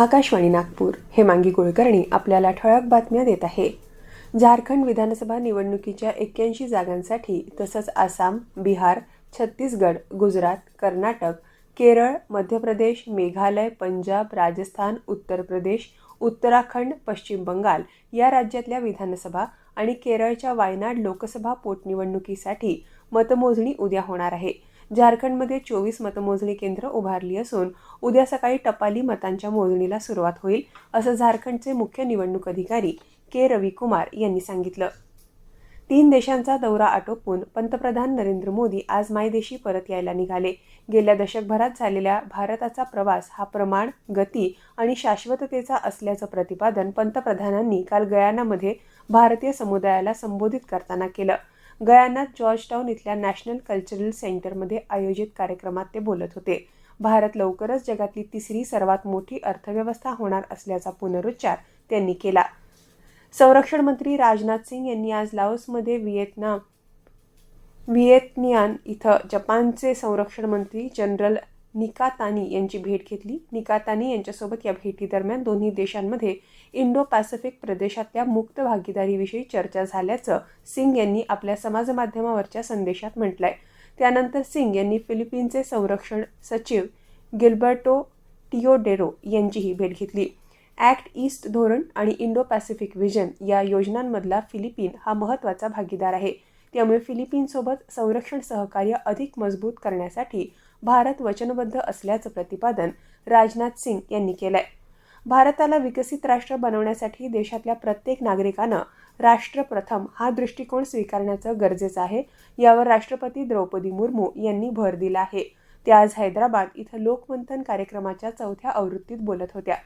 आकाशवाणी नागपूर हेमांगी कुलकर्णी आपल्याला ठळक बातम्या देत आहे. झारखंड विधानसभा निवडणुकीच्या एक्क्याऐंशी जागांसाठी तसंच आसाम बिहार छत्तीसगड गुजरात कर्नाटक केरळ मध्य प्रदेश मेघालय पंजाब राजस्थान उत्तर प्रदेश उत्तराखंड पश्चिम बंगाल या राज्यातल्या विधानसभा आणि केरळच्या वायनाड लोकसभा पोटनिवडणुकीसाठी मतमोजणी उद्या होणार आहे. झारखंडमध्ये चोवीस मतमोजणी केंद्र उभारली असून उद्या सकाळी टपाली मतांच्या मोजणीला सुरुवात होईल असं झारखंडचे मुख्य निवडणूक अधिकारी के रविकुमार यांनी सांगितलं. तीन देशांचा दौरा आटोपून पंतप्रधान नरेंद्र मोदी आज मायदेशी परत यायला निघाले. गेल्या दशकभरात झालेल्या भारताचा प्रवास हा प्रमाण गती आणि शाश्वततेचा असल्याचं प्रतिपादन पंतप्रधानांनी काल गयानामध्ये भारतीय समुदायाला संबोधित करताना केलं. गयानात जॉर्जटाऊन इथल्या नॅशनल कल्चरल सेंटरमध्ये आयोजित कार्यक्रमात ते बोलत होते. भारत लवकरच जगातली तिसरी सर्वात मोठी अर्थव्यवस्था होणार असल्याचा पुनरुच्चार त्यांनी केला. संरक्षण मंत्री राजनाथ सिंग यांनी आज लाओसमध्ये व्हिएतनाम व्हिएतनियान इथं जपानचे संरक्षण मंत्री जनरल निकातानी यांची भेट घेतली. निकातानी यांच्यासोबत या भेटीदरम्यान दोन्ही देशांमध्ये इंडो पॅसिफिक प्रदेशातल्या मुक्त भागीदारीविषयी चर्चा झाल्याचं सिंग यांनी आपल्या समाजमाध्यमावरच्या संदेशात म्हटलंय. त्यानंतर सिंग यांनी फिलिपिन्सचे संरक्षण सचिव गिल्बर्टो टिओडेरो यांचीही भेट घेतली. ॲक्ट ईस्ट धोरण आणि इंडो पॅसिफिक व्हिजन या योजनांमधला फिलिपिन हा महत्त्वाचा भागीदार आहे. त्यामुळे फिलिपिनसोबत संरक्षण सहकार्य अधिक मजबूत करण्यासाठी भारत वचनबद्ध असल्याचं प्रतिपादन राजनाथ सिंग यांनी केलंय. भारताला विकसित राष्ट्र बनवण्यासाठी देशातल्या प्रत्येक नागरिकानं राष्ट्र प्रथम हा दृष्टिकोन स्वीकारण्याचं गरजेचं आहे यावर राष्ट्रपती द्रौपदी मुर्मू यांनी भर दिला आहे. त्या आज हैदराबाद इथं लोकमंथन कार्यक्रमाच्या चौथ्या आवृत्तीत बोलत होत्या.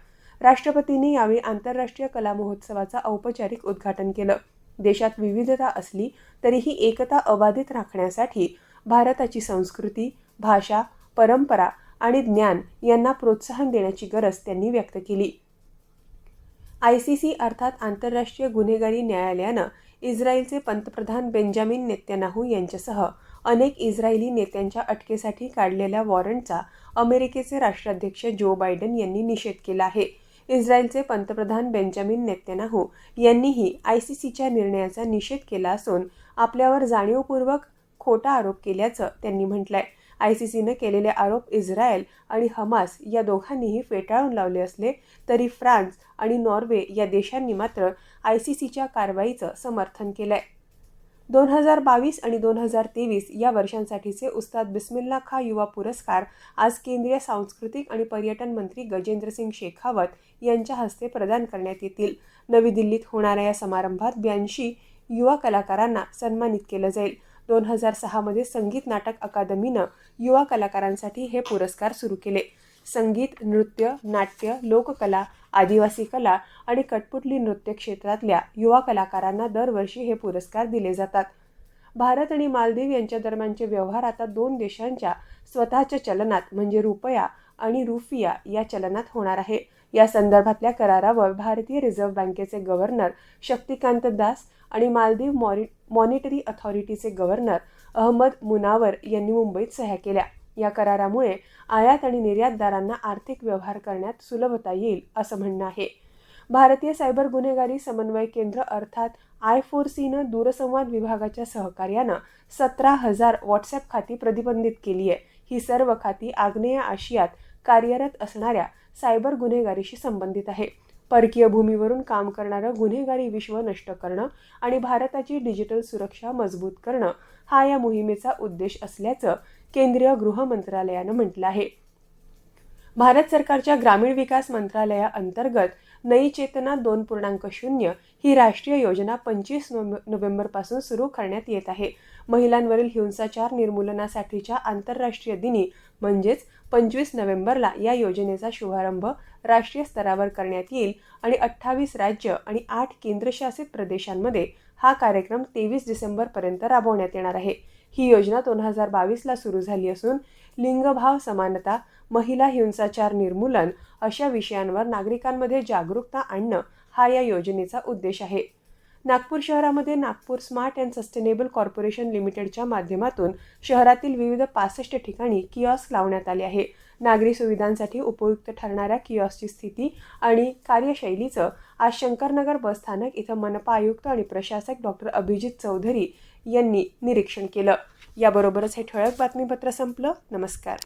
राष्ट्रपतींनी यावेळी आंतरराष्ट्रीय कला महोत्सवाचं औपचारिक उद्घाटन केलं. देशात विविधता असली तरीही एकता अबाधित राखण्यासाठी भारताची संस्कृती भाषा परंपरा आणि ज्ञान यांना प्रोत्साहन देण्याची गरज त्यांनी व्यक्त केली. आय सी सी अर्थात आंतरराष्ट्रीय गुन्हेगारी न्यायालयानं इस्रायलचे पंतप्रधान बेंजामिन नेत्यानाहू यांच्यासह अनेक इस्रायली नेत्यांच्या अटकेसाठी काढलेल्या वॉरंटचा अमेरिकेचे राष्ट्राध्यक्ष जो बायडन यांनी निषेध केला आहे. इस्रायलचे पंतप्रधान बेंजामिन नेत्यानाहू यांनीही आय सी सीच्या निर्णयाचा निषेध केला असून आपल्यावर जाणीवपूर्वक खोटा आरोप केल्याचं त्यांनी म्हटलंय. सी सीनं केलेले आरोप इस्रायल आणि हमास या दोघांनीही फेटाळून लावले असले तरी फ्रान्स आणि नॉर्वे या देशांनी मात्र आय सी सीच्या कारवाईचं समर्थन केलंय. दोन हजार बावीस आणि दोन हजार तेवीस या वर्षांसाठीचे उस्ताद बिस्मिल्ला खा युवा पुरस्कार आज केंद्रीय सांस्कृतिक आणि पर्यटन मंत्री गजेंद्रसिंग शेखावत यांच्या हस्ते प्रदान करण्यात येतील. नवी दिल्लीत होणाऱ्या या समारंभात ब्याऐंशी युवा कलाकारांना सन्मानित केलं जाईल. दोन हजार सहामध्ये संगीत नाटक अकादमीनं युवा कलाकारांसाठी हे पुरस्कार सुरू केले. संगीत नृत्य नाट्य लोककला आदिवासी कला आणि कटपुटली नृत्य क्षेत्रातल्या युवा कलाकारांना दरवर्षी हे पुरस्कार दिले जातात. भारत आणि मालदीव यांच्या दरम्यानचे व्यवहार आता दोन देशांच्या स्वतःच्या चलनात म्हणजे रुपया आणि रुफिया या चलनात होणार आहे. या संदर्भातल्या करारावर भारतीय रिझर्व्ह बँकेचे गव्हर्नर शक्तिकांत दास आणि मालदीव मॉरि मॉनिटरी अथॉरिटीचे गव्हर्नर अहमद मुनावर यांनी मुंबईत सह्या केल्या. या करारामुळे आयात आणि निर्यातदारांना आर्थिक व्यवहार करण्यात सुलभता येईल असं म्हणणं आहे. भारतीय सायबर गुन्हेगारी समन्वय केंद्र अर्थात आय फोर सीनं दूरसंवाद विभागाच्या सहकार्यानं सतरा हजार व्हॉट्सॲप खाती प्रतिबंधित केली आहे. ही सर्व खाती आग्नेय आशियात कार्यरत असणाऱ्या सायबर गुन्हेगारीशी संबंधित आहे. परकीय भूमीवरून काम करणारं गुन्हेगारी विश्व नष्ट करणं आणि भारताची डिजिटल सुरक्षा मजबूत करणं हा या मोहिमेचा उद्देश असल्याचं केंद्रीय गृह मंत्रालयानं म्हटलं आहे. भारत सरकारच्या ग्रामीण विकास मंत्रालयाअंतर्गत नई चेतना दोन पूर्णांक शून्य ही राष्ट्रीय योजना पंचवीस नोव्हेंबरपासून सुरू करण्यात येत आहे. महिलांवरील हिंसाचार निर्मूलनासाठीच्या आंतरराष्ट्रीय दिनी म्हणजेच पंचवीस नोव्हेंबरला या योजनेचा शुभारंभ राष्ट्रीय स्तरावर करण्यात येईल आणि अठ्ठावीस राज्य आणि आठ केंद्रशासित प्रदेशांमध्ये हा कार्यक्रम तेवीस डिसेंबरपर्यंत राबवण्यात येणार आहे. ही योजना दोन हजार बावीसला सुरू झाली असून लिंगभाव समानता महिला हिंसाचार निर्मूलन अशा विषयांवर नागरिकांमध्ये जागरूकता आणणं हा या योजनेचा उद्देश आहे. नागपूर शहरामध्ये Nagpur smart and sustainable corporation लिमिटेडच्या माध्यमातून शहरातील विविध पासष्ट ठिकाणी किऑस्क लावण्यात आले आहे. नागरी सुविधांसाठी उपयुक्त ठरणाऱ्या किऑस्कची स्थिती आणि कार्यशैलीचं आज शंकरनगर बस स्थानक इथं मनपा आयुक्त आणि प्रशासक डॉक्टर अभिजित चौधरी यांनी निरीक्षण केलं. याबरोबरच हे ठळक बातमीपत्र संपलं. नमस्कार.